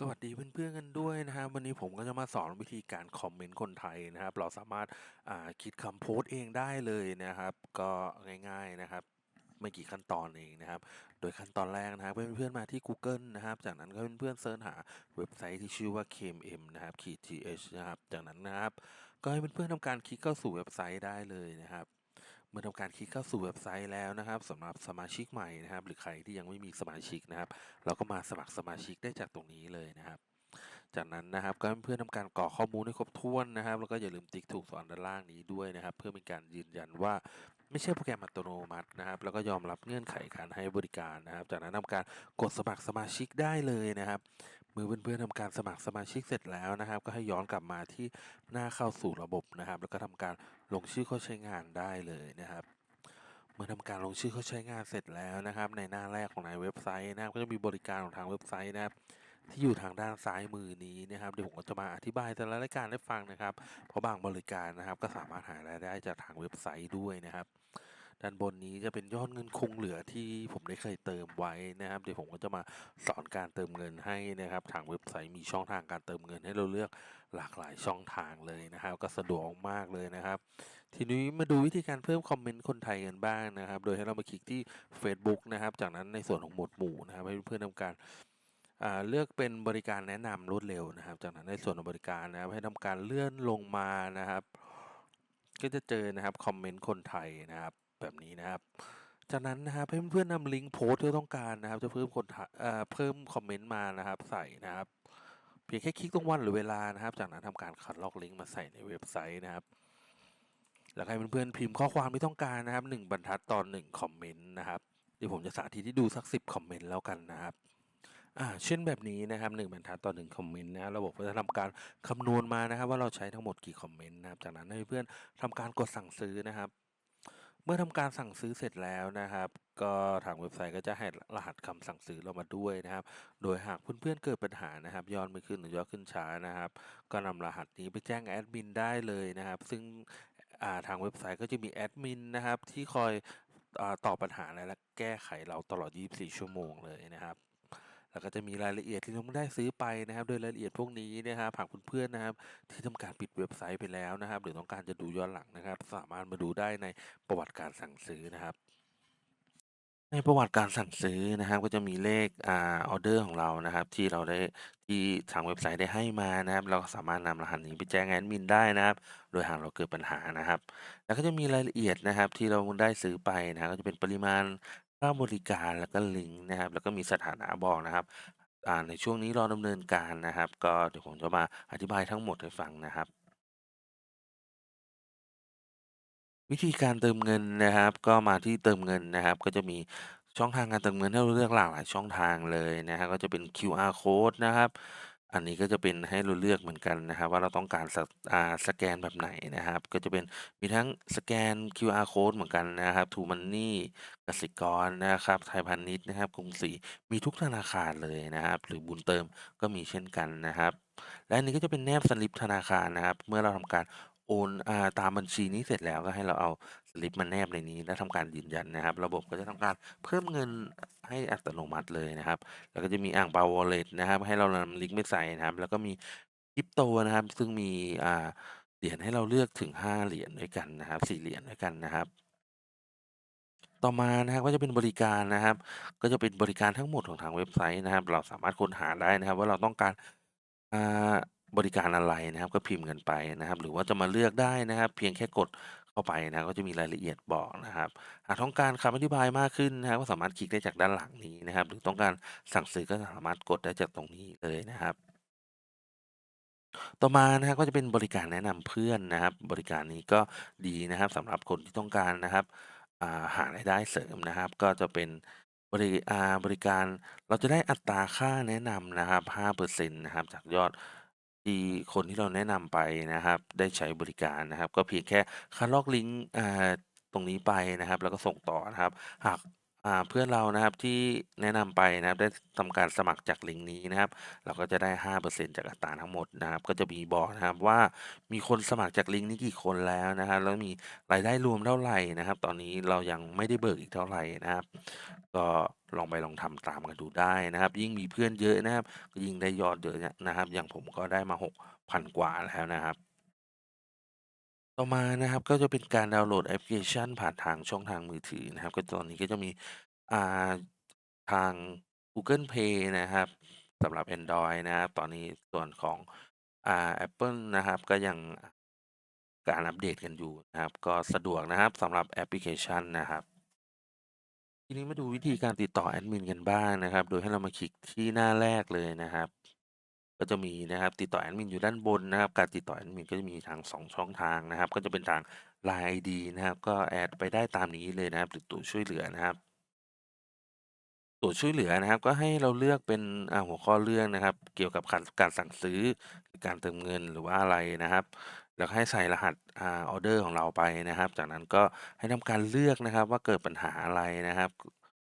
สวัสดีเพื่อนๆกันด้วยนะครับวันนี้ผมก็จะมาสอนวิธีการคอมเมนต์คนไทยนะครับ เราสามารถคิดคำโพสต์เองได้เลยนะครับ ก็ง่ายๆนะครับไม่กี่ขั้นตอนเองนะครับ โดยขั้นตอนแรกนะครับเพื่อนๆมาที่ Google นะครับ จากนั้นก็เพื่อนๆเสิร์ชหาเว็บไซต์ที่ชื่อว่า KMM นะครับ K T H นะครับ จากนั้นนะครับ ก็ให้เพื่อนๆทำการคลิกเข้าสู่เว็บไซต์ได้เลยนะครับ มื่อทำการคลิกเข้าสู่เว็บไซต์แล้วนะครับสำหรับสมาชิกใหม่นะครับ หรือใครที่ยังไม่มีสมาชิกนะครับ เราก็มาสมัครสมาชิกได้จากตรงนี้เลยนะครับ จากนั้นนะครับก็เพื่อนๆทำการกรอกข้อมูลให้ครบถ้วนนะครับ แล้วก็อย่าลืมติ๊กถูกสอนด้านล่างนี้ด้วยนะครับ เพื่อเป็นการยืนยันว่าไม่ใช่โปรแกรมอัตโนมัตินะครับ แล้วก็ยอมรับเงื่อนไขการให้บริการนะครับ จากนั้นทำการกดสมัครสมาชิกได้เลยนะครับ มื่อเพื่อนๆทำการสมัครสมาชิกเสร็จแล้วนะครับ ก็ให้ย้อนกลับมาที่หน้าเข้าสู่ระบบนะครับ แล้วก็ทำการลงชื่อเข้าใช้งานได้เลยนะครับเมื่อทำการลงชื่อเข้าใช้งานเสร็จแล้วนะครับ ในหน้าแรกของในเว็บไซต์นะครับ ก็จะมีบริการของทางเว็บไซต์นะครับ ที่อยู่ทางด้านซ้ายมือนี้นะครับเดี๋ยวผมก็จะมาอธิบายแต่ละรายการให้ฟังนะครับ เพราะบางบริการนะครับ ก็สามารถหารายได้จากทางเว็บไซต์ด้วยนะครับ ด้านบนนี้จะเป็นยอดเงินคงเหลือที่ผมได้เคยเติมไว้นะครับ เดี๋ยวผมก็จะมาสอนการเติมเงินให้นะครับ ทางเว็บไซต์มีช่องทางการเติมเงินให้เราเลือกหลากหลายช่องทางเลยนะครับ ก็สะดวกมากเลยนะครับ ทีนี้มาดูวิธีการเพิ่มคอมเมนต์คนไทยกันบ้างนะครับ โดยให้เรามาคลิกที่ Facebook นะครับ จากนั้นในส่วนของหมวดหมู่นะครับให้เพื่อนทำการเลือกเป็นบริการแนะนำรวดเร็วนะครับ จากนั้นในส่วนของบริการนะครับให้ทำการเลื่อนลงมานะครับ ก็จะเจอนะครับคอมเมนต์คนไทยนะครับ แบบนี้นะครับ จากนั้นนะครับเพื่อนๆนำลิงก์โพสต์ที่ต้องการนะครับ จะเพิ่มคนเอ่อเพิ่มคอมเมนต์มานะครับ ใส่นะครับเพียงแค่คลิกตรงวันหรือเวลานะครับ จากนั้นทำการคัดลอกลิงก์มาใส่ในเว็บไซต์นะครับ แล้วให้เพื่อนๆพิมพ์ข้อความที่ต้องการนะครับหนึ่งบรรทัดตอหนึ่งคอมเมนต์นะครับเดี๋ยวผมจะสาธิตที่ดูสักสิบคอมเมนต์แล้วกันนะครับอ่าเช่นแบบนี้นะครับหนึ่งบรรทัดต่อหนึ่งคอมเมนต์นะระบบก็จะทำการคำนวณมานะครับ ว่าเราใช้ทั้งหมดกี่คอมเมนต์นะครับ จากนั้นให้เพื่อนทำการกดสั่งซื้อนะครับ เมื่อทำการสั่งซื้อเสร็จแล้วนะครับก็ทางเว็บไซต์ก็จะให้รหัสคำสั่งซื้อเรามาด้วยนะครับ โดยหากเพื่อนๆเกิดปัญหานะครับย้อนไม่ขึ้นหรือยอดขึ้นช้านะครับ ก็นำรหัสนี้ไปแจ้งแอดมินได้เลยนะครับ ซึ่งาทางเว็บไซต์ก็จะมีแอดมินนะครับที่คอยอตอบปัญหาและแก้ไขเราตลอด 24 ชั่วโมงเลยนะครับ แล้วก็จะมีรายละเอียดที่เราได้ซื้อไปนะครับ โดยรายละเอียดพวกนี้นะครับหากเพื่อนๆนะครับ ที่ทำการปิดเว็บไซต์ไปแล้วนะครับ หรือต้องการจะดูย้อนหลังนะครับ สามารถมาดูได้ในประวัติการสั่งซื้อนะครับในประวัติการสั่งซื้อนะครับก็จะมีเลขอ่าออเดอร์ของเรานะครับ ที่เราได้ที่ทางเว็บไซต์ได้ให้มานะครับ เราก็สามารถนำรหัสนี้ไปแจ้งแอดมินได้นะครับ โดยหากเราเกิดปัญหานะครับ แล้วก็จะมีรายละเอียดนะครับ ที่เราได้ซื้อไปนะครับก็จะเป็นปริมาณ ค่าบริการ แล้วก็ลิงก์นะครับ แล้วก็มีสถานะบอกนะครับ อ่า ในช่วงนี้รอดำเนินการนะครับ ก็เดี๋ยวผมจะมาอธิบายทั้งหมดให้ฟังนะครับ วิธีการเติมเงินนะครับ ก็มาที่เติมเงินนะครับ ก็จะมีช่องทางการเติมเงินให้เราเลือกหลากหลายช่องทางเลยนะครับ ก็จะเป็น QR code นะครับ อันนี้ก็จะเป็นให้เราเลือกเหมือนกันนะครับว่าเราต้องการสสแกนแบบไหนนะครับ ก็จะเป็นมีทั้งสแกน QR code เหมือนกันนะครับทูมันนี่กสิกรนะครับไทยพาณิชย์นะครับกรุงศรีมีทุกธนาคารเลยนะครับ หรือบุญเติมก็มีเช่นกันนะครับ และอันนี้ก็จะเป็นแนบสลิปธนาคารนะครับ เมื่อเราทำการ โอน อ่า ตามบัญชีนี้เสร็จแล้วก็ให้เราเอาสลิปมาแนบในนี้ แล้วทำการยืนยันนะครับ ระบบก็จะทำการเพิ่มเงินให้อัตโนมัติเลยนะครับ แล้วก็จะมีอ่างเปา Wallet นะครับ ให้เรานำลิงก์ไปใส่นะครับ แล้วก็มีคริปโตนะครับ ซึ่งมี อ่า เหรียญให้เราเลือกถึง5เหรียญด้วยกันนะครับ4เหรียญด้วยกันนะครับต่อมานะครับก็จะเป็นบริการนะครับ ก็จะเป็นบริการทั้งหมดของทางเว็บไซต์นะครับ เราสามารถค้นหาได้นะครับ ว่าเราต้องการอ่า บริการอะไรนะครับ ก็พิมพ์กันไปนะครับ หรือว่าจะมาเลือกได้นะครับ เพียงแค่กดเข้าไปนะก็จะมีรายละเอียดบอกนะครับ หากต้องการคำอธิบายมากขึ้นนะครับก็สามารถคลิกได้จากด้านหลังนี้นะครับ หรือต้องการสั่งซื้อก็สามารถกดได้จากตรงนี้เลยนะครับต่อมานะครับก็จะเป็นบริการแนะนำเพื่อนนะครับ บริการนี้ก็ดีนะครับสำหรับคนที่ต้องการนะครับาหารายได้เสริมนะครับ ก็จะเป็นบริบริการเราจะได้อัตราค่าแนะนำนะครับ5%นะครับจากยอด ที่คนที่เราแนะนำไปนะครับ ได้ใช้บริการนะครับ ก็เพียงแค่คัดลอกลิงก์อ่าตรงนี้ไปนะครับ แล้วก็ส่งต่อนะครับ หาก อ่า เพื่อนเรานะครับที่แนะนำไปนะครับ ได้ทำการสมัครจากลิงก์นี้นะครับ เราก็จะได้ 5%จากอัตราทั้งหมดนะครับ ก็จะมีบอกนะครับว่ามีคนสมัครจากลิงก์นี้กี่คนแล้วนะครับ แล้วมีรายได้รวมเท่าไหร่นะครับ ตอนนี้เรายังไม่ได้เบิกอีกเท่าไหร่นะครับ ก็ลองไปลองทำตามกันดูได้นะครับ ยิ่งมีเพื่อนเยอะนะครับก็ยิ่งได้ยอดเยอะนะครับ อย่างผมก็ได้มา 6,000 กว่าแล้วนะครับ ต่อมานะครับ ก็จะเป็นการดาวน์โหลดแอปพลิเคชันผ่านทางช่องทางมือถือนะครับ ก็ตอนนี้ก็จะมี อ่า ทาง Google Play นะครับสำหรับแอนดรอยนะครับ ตอนนี้ส่วนของ อ่าแอปเปิลนะครับ ก็ยังการอัปเดตกันอยู่นะครับ ก็สะดวกนะครับสำหรับแอปพลิเคชันนะครับ ทีนี้มาดูวิธีการติดต่อแอดมินกันบ้างนะครับ โดยให้เรามาคลิกที่หน้าแรกเลยนะครับ ก็จะมีนะครับติดต่อแอดมินอยู่ด้านบนนะครับ การติดต่อแอดมินก็จะมีทาง 2 ช่องทางนะครับ ก็จะเป็นทาง LINE ID นะครับก็แอดไปได้ตามนี้เลยนะครับหรือตัวช่วยเหลือนะครับตัวช่วยเหลือนะครับ ก็ให้เราเลือกเป็นหัวข้อเรื่องนะครับ เกี่ยวกับการการสั่งซื้อการเติมเงินหรือว่าอะไรนะครับ แล้วให้ใส่รหัสอ่าออเดอร์ของเราไปนะครับ จากนั้นก็ให้ทำการเลือกนะครับว่าเกิดปัญหาอะไรนะครับ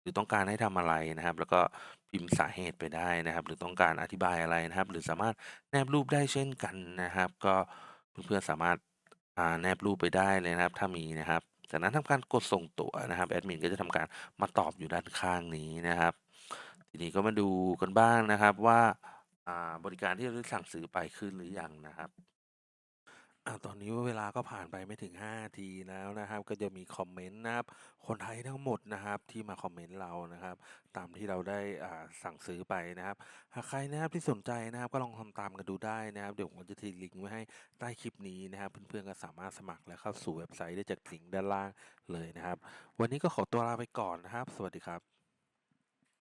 หรือต้องการให้ทำอะไรนะครับ แล้วก็ พิมพ์สาเหตุไปได้นะครับ หรือต้องการอธิบายอะไรนะครับ หรือสามารถแนบรูปได้เช่นกันนะครับ ก็เพื่อนๆสามารถอ่าแนบรูปไปได้เลยนะครับ ถ้ามีนะครับ จากนั้นทำการกดส่งตั๋วนะครับแอดมินก็จะทำการมาตอบอยู่ด้านข้างนี้นะครับ ทีนี้ก็มาดูกันบ้างนะครับว่าอ่าบริการที่เราได้สั่งซื้อไปขึ้นหรือยังนะครับ อ่าตอนนี้เวลาก็ผ่านไปไม่ถึง5นาทีแล้วนะครับ ก็จะมีคอมเมนต์นะครับ คนไทยทั้งหมดนะครับที่มาคอมเมนต์เรานะครับ ตามที่เราได้อ่าสั่งซื้อไปนะครับ หากใครนะครับที่สนใจนะครับก็ลองทำตามกันดูได้นะครับ เดี๋ยวผมจะทิ้งลิงก์ไว้ให้ใต้คลิปนี้นะครับ เพื่อนๆก็สามารถสมัครและเข้าสู่เว็บไซต์ได้จากลิงก์ด้านล่างเลยนะครับ วันนี้ก็ขอตัวลาไปก่อนนะครับ สวัสดีครับ